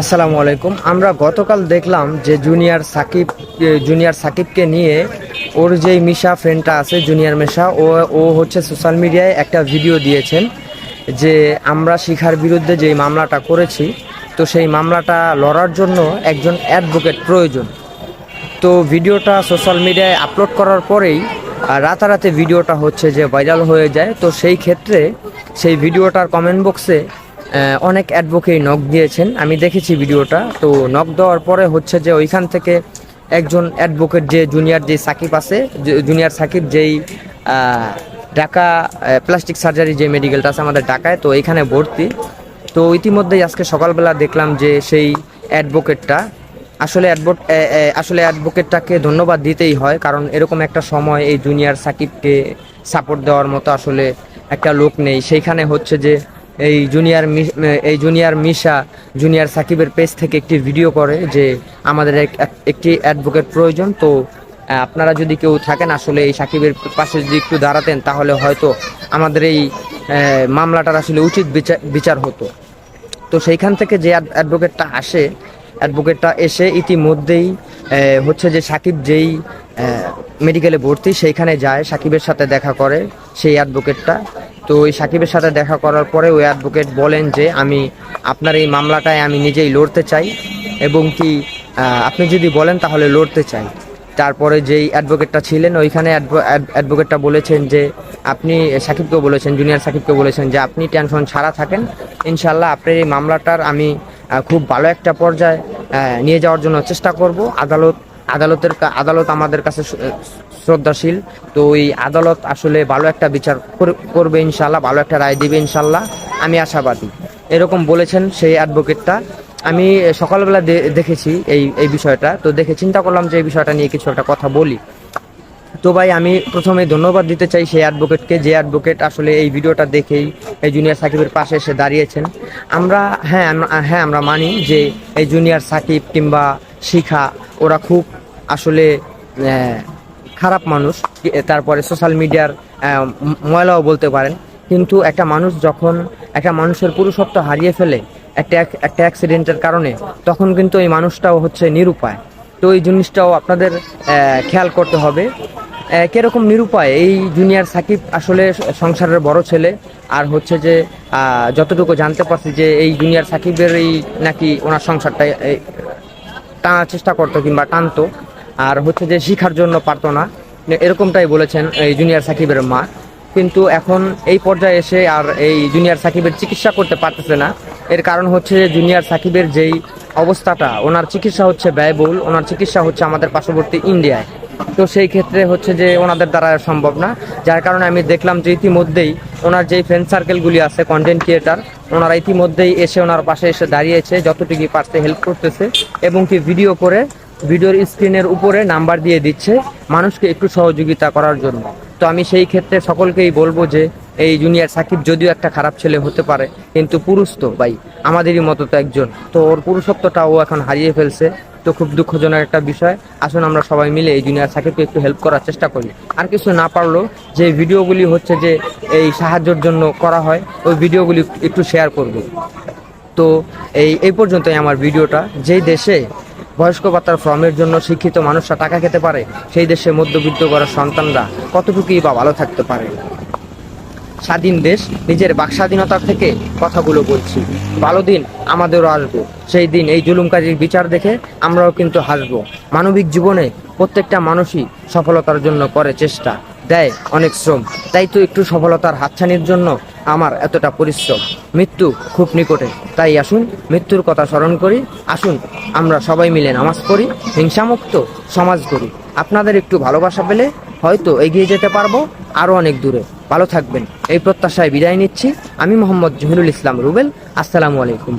আসসালামু আলাইকুম। আমরা গতকাল দেখলাম যে জুনিয়র সাকিব জুনিয়র সাকিবকে নিয়ে ওর যেই মিশা ফ্রেন্ডটা আছে, জুনিয়র মেশা, ও ও হচ্ছে সোশ্যাল মিডিয়ায় একটা ভিডিও দিয়েছেন যে আমরা শিখার বিরুদ্ধে যেই মামলাটা করেছি, তো সেই মামলাটা লড়ার জন্য একজন অ্যাডভোকেট প্রয়োজন। তো ভিডিওটা সোশ্যাল মিডিয়ায় আপলোড করার পরেই রাতারাতি ভিডিওটা হচ্ছে যে ভাইরাল হয়ে যায়। তো সেই ক্ষেত্রে সেই ভিডিওটার কমেন্ট বক্সে অনেক অ্যাডভোকেট নক দিয়েছেন। আমি দেখেছি ভিডিওটা। তো নক দেওয়ার পরে হচ্ছে যে ওইখান থেকে একজন অ্যাডভোকেট যে জুনিয়র যে সাকিব আছে জুনিয়র সাকিব যেই ঢাকা প্লাস্টিক সার্জারি যে মেডিকেলটা আছে আমাদের ঢাকায়, তো এইখানে ভর্তি। তো ইতিমধ্যেই আজকে সকালবেলা দেখলাম যে সেই অ্যাডভোকেটটা আসলে অ্যাডভোট আসলে অ্যাডভোকেটটাকে ধন্যবাদ দিতেই হয়, কারণ এরকম একটা সময় এই জুনিয়র সাকিবকে সাপোর্ট দেওয়ার মতো আসলে একটা লোক নেই। সেইখানে হচ্ছে যে এই জুনিয়র এই জুনিয়র মিশা জুনিয়র সাকিবের পেজ থেকে একটি ভিডিও করে যে আমাদের এক- এক- একটি অ্যাডভোকেট প্রয়োজন। তো আপনারা যদি কেউ থাকেন আসলে এই সাকিবের পাশে যদি একটু দাঁড়াতেন, তাহলে হয়তো আমাদের এই মামলাটার আসলে উচিত বিচার বিচার হতো। তো সেইখান থেকে যে অ্যাডভোকেটটা আসে অ্যাডভোকেটটা এসে ইতিমধ্যেই হচ্ছে যে সাকিব যেই মেডিকেলে ভর্তি, সেইখানে যায়, সাকিবের সাথে দেখা করে সেই অ্যাডভোকেটটা তো ওই সাকিবের সাথে দেখা করার পরে ওই অ্যাডভোকেট বলেন যে, আমি আপনার এই মামলাটায় আমি নিজেই লড়তে চাই এবং কি আপনি যদি বলেন তাহলে লড়তে চাই। তারপরে যেই অ্যাডভোকেটটা ছিলেন, ওইখানে অ্যাডভোকেটটা বলেছেন যে, আপনি সাকিবকে বলেছেন জুনিয়র সাকিবকে বলেছেন যে, আপনি টেনশন ছাড়া থাকেন। ইনশাল্লাহ আপনার এই মামলাটার আমি খুব ভালো একটা পর্যায়ে নিয়ে যাওয়ার জন্য চেষ্টা করব। আদালত আদালতের আদালত আমাদের কাছে শ্রদ্ধাশীল। তো ওই আদালত আসলে ভালো একটা বিচার করে- করবে ইনশাল্লাহ ভালো একটা রায় দিবে ইনশাল্লাহ আমি আশাবাদী। এরকম বলেছেন সেই অ্যাডভোকেটটা। আমি সকালবেলা দেখেছি এই এই বিষয়টা। তো দেখে চিন্তা করলাম যে এই বিষয়টা নিয়ে কিছু একটা কথা বলি। তো ভাই, আমি প্রথমে ধন্যবাদ দিতে চাই সেই অ্যাডভোকেটকে। যে অ্যাডভোকেট আসলে এই ভিডিওটা দেখেই এই জুনিয়র সাকিবের পাশে এসে দাঁড়িয়েছেন। আমরা হ্যাঁ হ্যাঁ আমরা মানি যে এই জুনিয়র সাকিব কিংবা শিখা, ওরা খুব আসলে খারাপ মানুষ তারপরে সোশ্যাল মিডিয়ার ময়লাও বলতে পারেন। কিন্তু একটা মানুষ যখন একটা মানুষের পুরুষত্ব হারিয়ে ফেলে, একটা একটা অ্যাক্সিডেন্টের কারণে, তখন কিন্তু এই মানুষটাও হচ্ছে নিরুপায়। তো এই জিনিসটাও আপনাদের খেয়াল করতে হবে। কীরকম নিরুপায়? এই জুনিয়র সাকিব আসলে সংসারের বড় ছেলে। আর হচ্ছে যে যতটুকু জানতে পারছি যে এই জুনিয়র সাকিবের এই নাকি ওনার সংসারটা টানার চেষ্টা করতো কিংবা টানতো। আর হচ্ছে যে শিখার জন্য পারতো না, এরকমটাই বলেছেন এই জুনিয়র সাকিবের মা। কিন্তু এখন এই পর্যায়ে এসে আর এই জুনিয়র সাকিবের চিকিৎসা করতে পারতেছে না। এর কারণ হচ্ছে যে জুনিয়র সাকিবের যেই অবস্থাটা, ওনার চিকিৎসা হচ্ছে ব্যয়বহুল, ওনার চিকিৎসা হচ্ছে আমাদের পার্শ্ববর্তী ইন্ডিয়ায়। তো সেই ক্ষেত্রে হচ্ছে যে ওনাদের দ্বারা সম্ভব না। যার কারণে আমি দেখলাম যে ইতিমধ্যেই ওনার যেই ফ্রেন্ড সার্কেলগুলি আছে কন্টেন্ট ক্রিয়েটার ওনারা ইতিমধ্যেই এসে ওনার পাশে এসে দাঁড়িয়েছে যতটুকু পারতে হেল্প করতেছে এবং কি ভিডিও করে ভিডিওর স্ক্রিনের উপরে নাম্বার দিয়ে দিচ্ছে মানুষকে একটু সহযোগিতা করার জন্য। তো আমি সেই ক্ষেত্রে সকলকেই বলব যে, এই জুনিয়র সাকিব যদিও একটা খারাপ ছেলে হতে পারে, কিন্তু পুরুষ তো ভাই, আমাদেরই মতো তো একজন। তো ওর পুরুষত্বটা ও এখন হারিয়ে ফেলছে, তো খুব দুঃখজনক একটা বিষয়। আসুন আমরা সবাই মিলে এই জুনিয়র সাকিবকে একটু হেল্প করার চেষ্টা করি। আর কিছু না পারলেও যে ভিডিওগুলি হচ্ছে যে, এই সাহায্যের জন্য করা হয়, ওই ভিডিওগুলি একটু শেয়ার করব। তো এই এই পর্যন্তই আমার ভিডিওটা। যেই দেশে বয়স্ক ভাতার ফর্মের জন্য শিক্ষিত মানুষরা টাকা খেতে পারে, সেই দেশে মধ্যবিত্ত করার সন্তানরা কতটুকুই বা ভালো থাকতে পারে? স্বাধীন দেশ, নিজের বাক স্বাধীনতার থেকে কথাগুলো বলছি। ভালো দিন আমাদেরও আসব। সেই দিন এই জুলুমকারীর বিচার দেখে আমরাও কিন্তু হাসবো। মানবিক জীবনে প্রত্যেকটা মানুষই সফলতার জন্য করে চেষ্টা। দেয় অনেক শ্রম। তাই তো একটু সফলতার হাতছানির জন্য আমার এতটা পরিশ্রম। মৃত্যু খুব নিকটে। তাই আসুন, মৃত্যুর কথা স্মরণ করি। আসুন, আমরা সবাই মিলে নামাজ পড়ি, হিংসামুক্ত সমাজ করি আপনাদের একটু ভালোবাসা পেলে হয়তো এগিয়ে যেতে পারব আরও অনেক দূরে। ভালো থাকবেন। এই প্রত্যাশায় বিদায় নিচ্ছি। আমি মোহাম্মদ জহিরুল ইসলাম রুবেল। আসসালামু আলাইকুম।